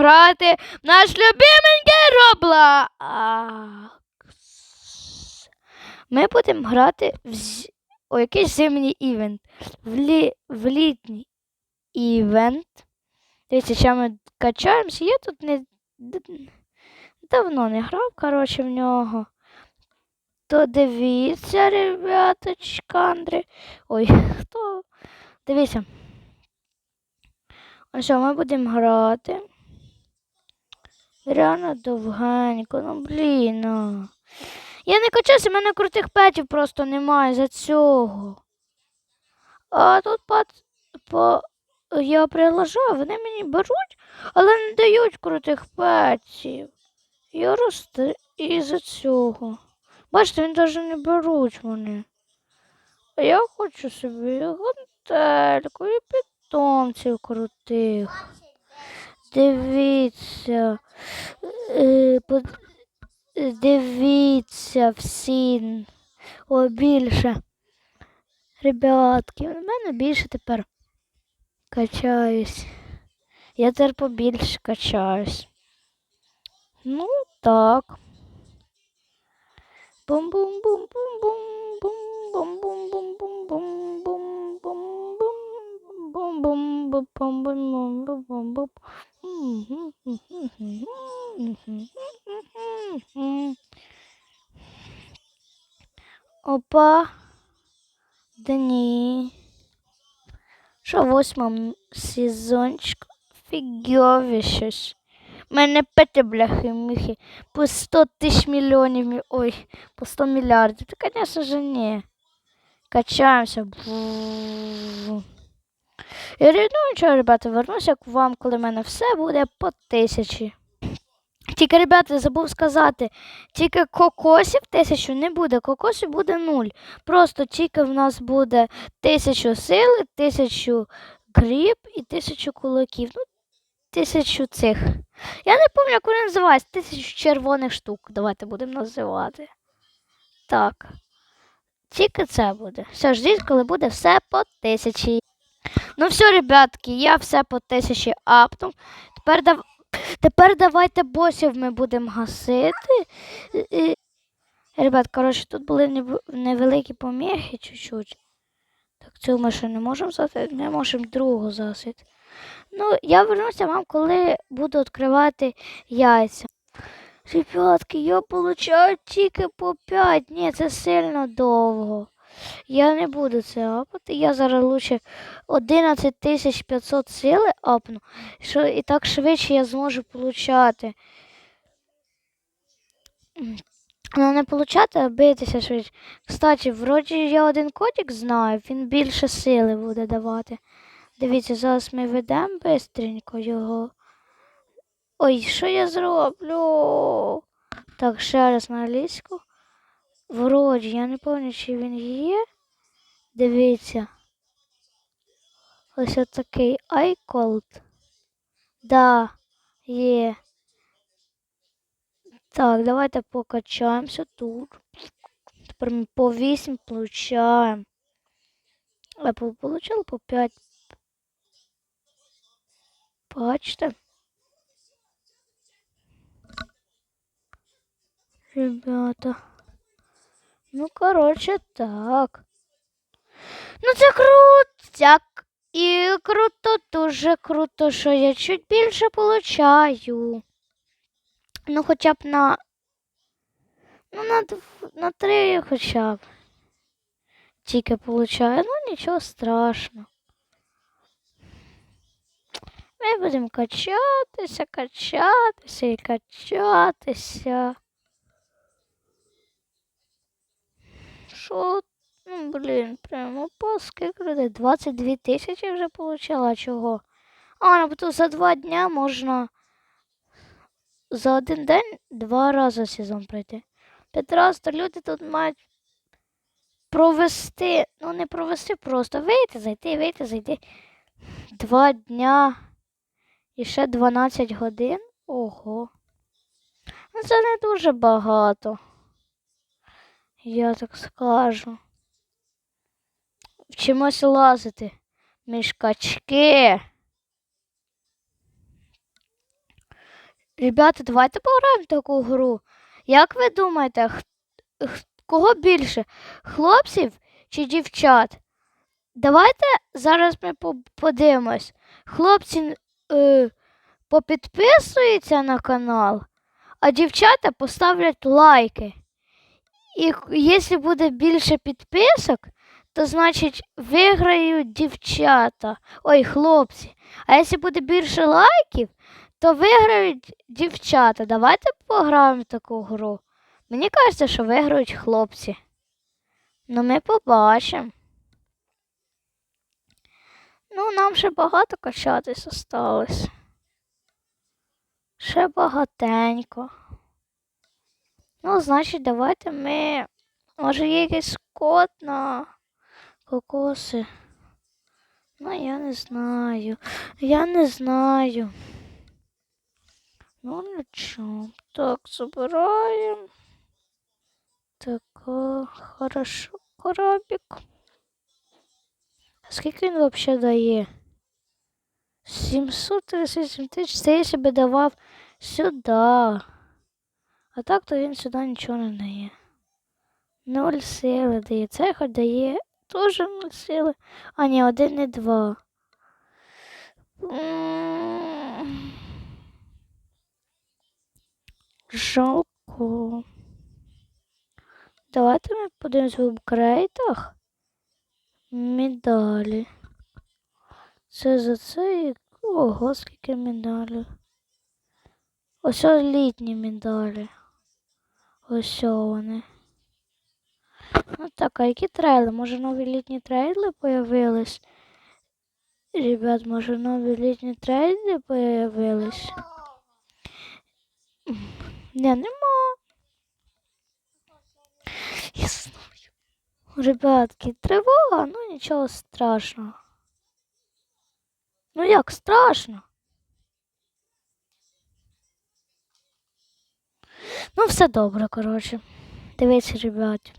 грати наш любименький Роблакс. Ми будемо грати в з... о, якийсь зимній івент. В, лі... в літній івент. Дивіться, що ми качаємося. Я тут не давно не грав, коротше, в нього. То дивіться, ребяточка, Андрій. Ой, хто? Дивіться. Ось ми будемо грати. Реально довгенько, ну блін. а. Я не качаюся, в мене крутих петів просто немає за цього. А тут пат, по, я приложив, вони мені беруть, але не дають крутих петів. Я росте із-за цього. Бачите, він навіть не беруть вони. А я хочу собі гантельку і питомців крутих. Дивіться. Е, Дивіться всі. О, більше. Ребятки, у мене більше тепер качаюсь. Я тепер побільше качаюсь. Ну, так. Опа. Да ні. Що в восьмому сезончику? Фігьові щось. Мене пети бляхи-міхи по 100 тисяч мільйонів. Ой, по 100 мільярдів. Та, конечно же, ні. Качаємося. І ну нічого, ребята, вернуся к вам, коли в мене все буде по тисячі. Тільки, ребята, забув сказати, тільки кокосів тисячу не буде, кокосів буде нуль. Просто тільки в нас буде тисячу сили, тисячу гріб і тисячу кулаків. Ну, тисячу цих. Я не пам'ятаю, як вони називаються. Тисячу червоних штук. Давайте будемо називати. Так. Тільки це буде. Все, ждіть, коли буде все по тисячі. Ну все, ребятки, я все по тисячі апнув. Тепер, дав... Тепер давайте босів ми будемо гасити. І- Ребят, коротше, тут були невеликі поміхи чуть-чуть. Так, цю ми ще не можемо засити, ми можемо другу засити. Ну, я вернуся вам, коли буду відкривати яйця. Ребятки, я получаю тільки по 5. Ні, це сильно довго. Я не буду це апати. Я зараз лучше 11500 сили апну, що і так швидше я зможу получати. Ну, не получати, а битися швидше. Кстати, вроді я один кодик знаю, він більше сили буде давати. Дивіться, зараз ми ведемо бистренько його. Ой, що я зроблю? Так, ще раз на англійську. Вроді, я не пам'ятаю, чи він є. Дивіться. Ось отакий iCold. Да, є. Так, давайте покачаємося тут. Тепер ми по 8 получаємо. А по- получили по 5. Бачите? Ребята. Ну, коротше, так. Ну, це крутяк. І круто, дуже круто, що я чуть більше получаю. Ну, хоча б на. Ну, на, дв- на три хоча б. Тільки получаю. Ну, нічого страшного. Ми будемо качатися, качатися і качатися. Що? Ну, блін, прямо паски круто. 22 тисячі вже получила. Чого? А, ну, бо за два дня можна за один день два рази сезон пройти. Разів, то люди тут мають провести, ну не провести просто, вийти, зайти, вийти, зайти. Два дня і ще 12 годин. Ого. Ну це не дуже багато. Я так скажу. Вчимося лазити. Між качки. Ребята, давайте пограємо в таку гру. Як ви думаєте, х- х- кого більше? Хлопців чи дівчат? Давайте зараз ми подивимось. Хлопці е, попідписуються на канал, а дівчата поставлять лайки. І якщо буде більше підписок, то значить виграють дівчата. Ой, хлопці. А якщо буде більше лайків, то виграють дівчата. Давайте пограємо в таку гру. Мені кажеться, що виграють хлопці. Ну, ми побачимо. Ну, нам ще багато качатись осталось. Ще багатенько. Ну, значить, давайте ми. Може, є якийсь код на кокоси. Ну, я не знаю. Я не знаю. Ну, нічого. Так, забираємо. Так, а, хорошо, коробик. А скільки він взагалі дає? 737 тисяч. Це я себе давав сюди. А так то він сюди нічого не дає. Ноль сили дає. Це хоч дає теж нуль сили. А ні, один і два. Жалко. Давайте ми подивимось в апгрейтах. Медалі. Це за це і. Ого, скільки медалей. Ось ось літні медалі. Ось вони. Ну так, а які трейли? Може нові літні трейли появились? Ребят, може нові літні трейли появились? Не, нема. Я знаю. Ребятки, тривога, ну нічого страшного. Ну як страшно? Ну, все добре, коротше. Дивіться, ребят.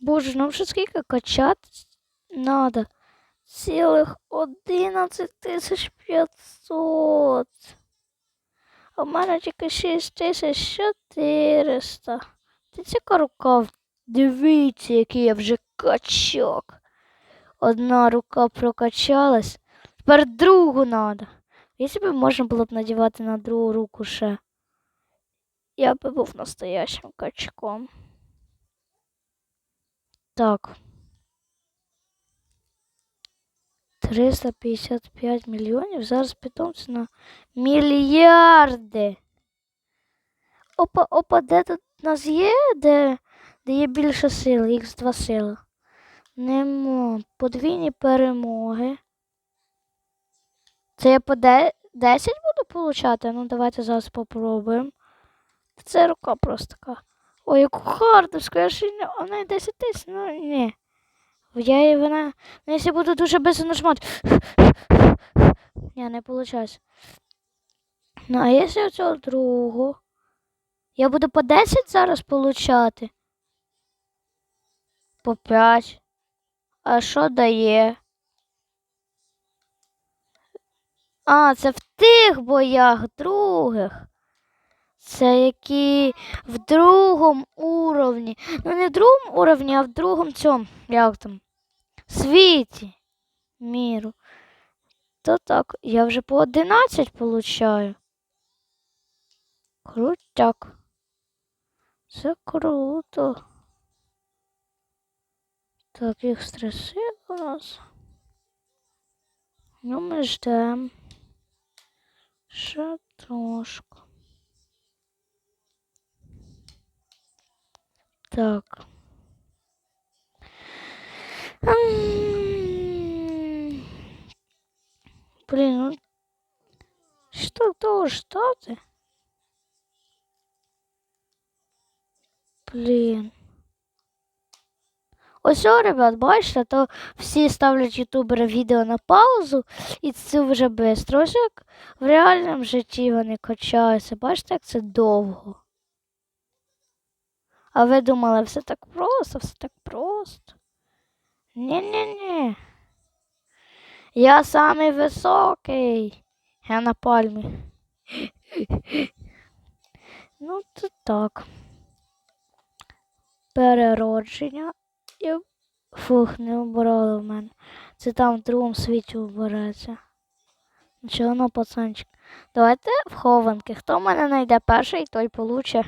Боже, нам ще скільки качати надо? Цілих 11 тисяч 500. А в мене тільки 6 тисяч 400. Ти ця рука. Дивіться, який я вже качок. Одна рука прокачалась. Тепер другу надо. Якщо б можна було б надівати на другу руку ще. Я би був настоящим качком. Так. 355 мільйонів. Зараз питомці на мільярди. Опа, опа, де тут у нас є, де, де є більше сили, х 2 сили. Нема. Подвійні перемоги. Це я по 10 буду получати? Ну, давайте зараз попробуємо. Це рука просто така. Ой, яку хардовську, я ж не. Вона й 10 тисяч, ну ні. Я її вона. Ну, якщо буду дуже швидко нажимати. Ні, не виходить. Ну, а якщо цього другого? Я буду по 10 зараз получати. По 5. А що дає? А, це в тих боях других. Це які в другому уровні. Ну, не в другому уровні, а в другому цьому. Як там? Світі. Міру. То так, я вже по 11 получаю. Крутяк. Це круто. Так, їх стресив у нас. Ну, ми ждем. Ще трошку. Так. Блин, ну что то что ты? Блін. Ось, о, ребят, бачите, то всі ставлять ютубери відео на паузу і це вже швидко. Ось в реальному житті вони качаються. Бачите, як це довго. А ви думали, все так просто, все так просто. Ні-ні-ні. Я самий високий. Я на пальмі. Ну, це так. Переродження. І... Фух, не обирали в мене. Це там в другому світі обереться. Нічого, ну, пацанчик. Давайте в хованки. Хто мене знайде перший, той получить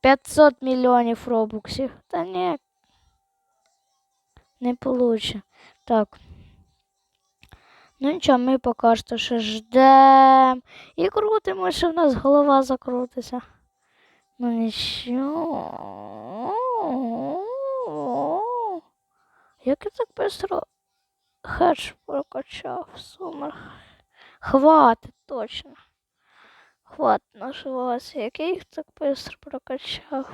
500 мільйонів робоксів. Та ні. Не получить. Так. Ну нічого, ми поки що ще ждем. І крутимо, що в нас голова закрутиться. Ну нічого. Як я так быстро хедж прокачав сумер. Хватить точно. Хватить наживатися. Як я їх так быстро прокачав.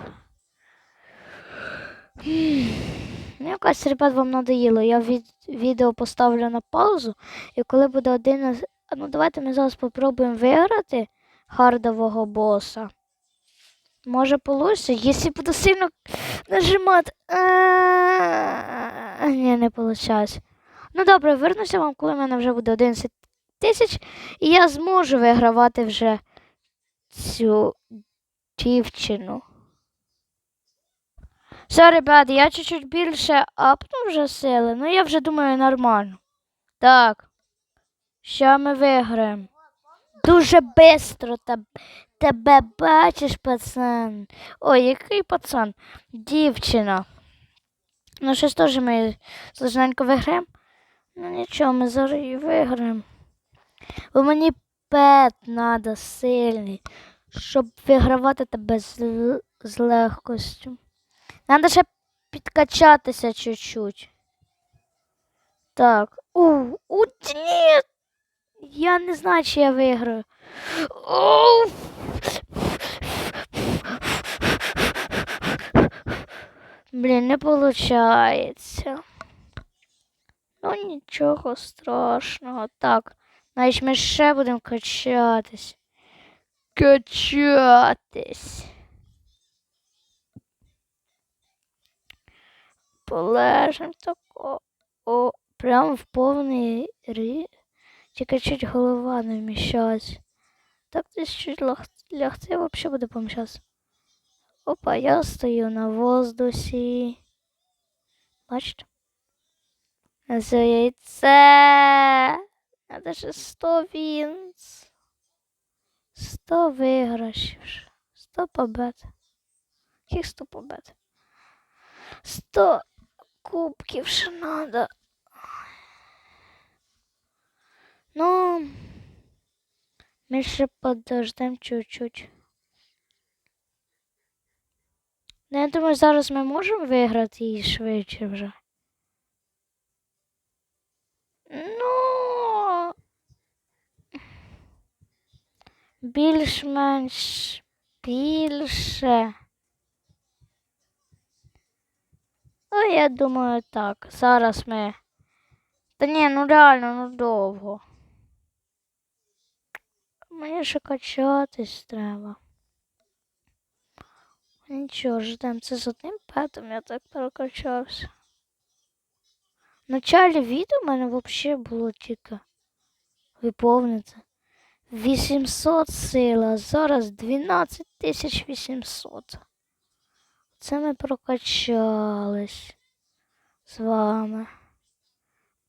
Ну, якось, ребят, вам надоїло. Я від... відео поставлю на паузу. І коли буде один із... Ну давайте ми зараз спробуємо виграти хардового боса. Може получиться, якщо буду сильно нажимати. Ні, не виходить. Ну добре, вернуся вам, коли в мене вже буде 11 тисяч, і я зможу вигравати вже цю дівчину. Все, ребят, я чуть-чуть більше апну вже сили, ну я вже думаю нормально. Так. Що ми виграємо? Дуже теб- тебе бачиш, пацан. Ой, який пацан? Дівчина. Ну, щось теж ми сложненько виграємо. Ну нічого, ми зараз і виграємо. Бо мені пет надо сильний, щоб вигравати тебе з, з легкостю. Надо ще підкачатися чуть-чуть. Так. У, у, ні. Я не знаю, чи я виграю. Оу. Блін, не виходить. Ну, нічого страшного. Так, значить ми ще будемо качатись. Качатись. Полежим тако. О, прям в повний рі. Тільки чуть голова не вміщалась. Так десь чуть лягти взагалі буде поміщатися. Опа, я стою на воздусі. Бачите? Це яйце. Надо же 100 вінц. 100 виграшів. 100 побед. Яких 100 побед? 100 кубків ще надо. Ну, ми ще подождемо чуть-чуть. Ну, я думаю, зараз ми можемо виграти її швидше вже. Ну, більш-менш більше. Ну, я думаю, так. Зараз ми. Та ні, ну реально, ну довго. Мені ще качатись треба. Нічого, ждем. Це з одним петом я так прокачався. В началі відео в мене взагалі було тільки. Ви помните? 800 сила, зараз 12800. Це ми прокачались з вами.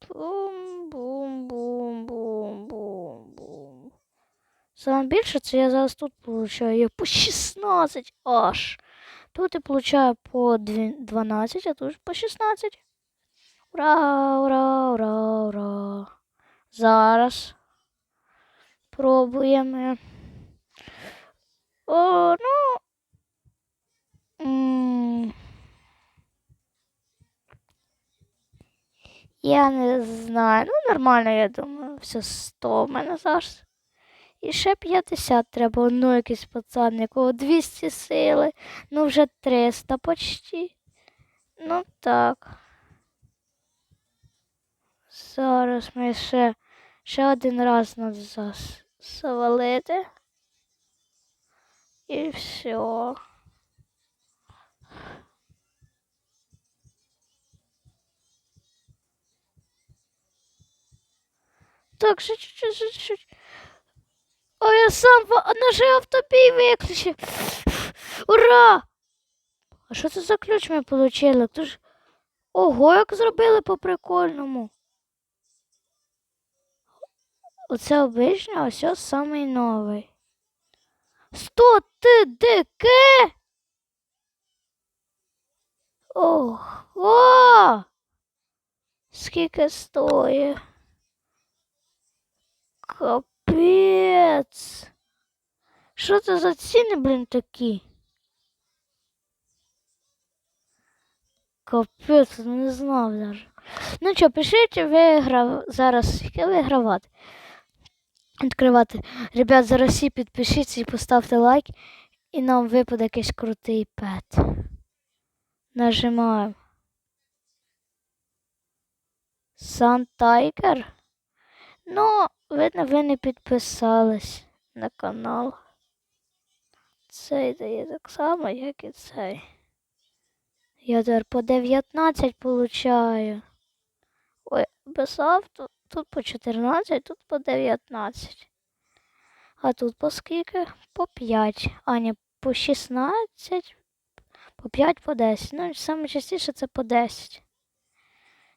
Бум-бум-бум-бум-бум-бум. Саме більше це я зараз тут получаю по 16 аж. Тут я получаю по 12, а тут по 16. Ура, ура, ура, ура. Зараз пробуємо. О, ну. Я не знаю. Ну, нормально, я думаю. Все 100 в мене зараз. І ще 50 треба. Ну, якийсь пацан, якого 200 сили. Ну, вже 300 почти. Ну так. Зараз ми ще, ще один раз надо завалити. І все. Так, ще чуть-чуть. А я сам наш автобій виключив. Ура! А що це за ключ ми отримали? Ого, як зробили по прикольному. Оце обичне, а ось самий новий. Сто ти дике? Ого! Скільки стоїть? Капець. Що це за ціни, блін, такі? Капець, не знав даже. Ну що, пишіть, виграв зараз. Яке вигравати? Відкривати. Ребят, зараз всі підпишіться і поставте лайк, і нам випаде якийсь крутий пет. Нажимаємо. Сан Тайгер. Ну, видно, ви не підписались на канал. Цей дає так само, як і цей. Я тепер по 19 получаю. Писав тут, тут по 14, тут по 19. А тут по скільки? По 5. А, ні, по 16, по 5, по 10. Ну, саме частіше це по 10.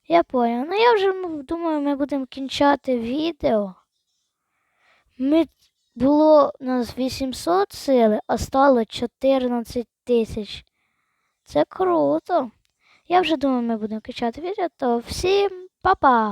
Я понял. Ну я вже думаю, ми будемо кінчати відео. Ми було у нас 800 сили, а стало 14 тисяч. Це круто. Я вже думаю, ми будемо кінчати відео, то всім 爸爸。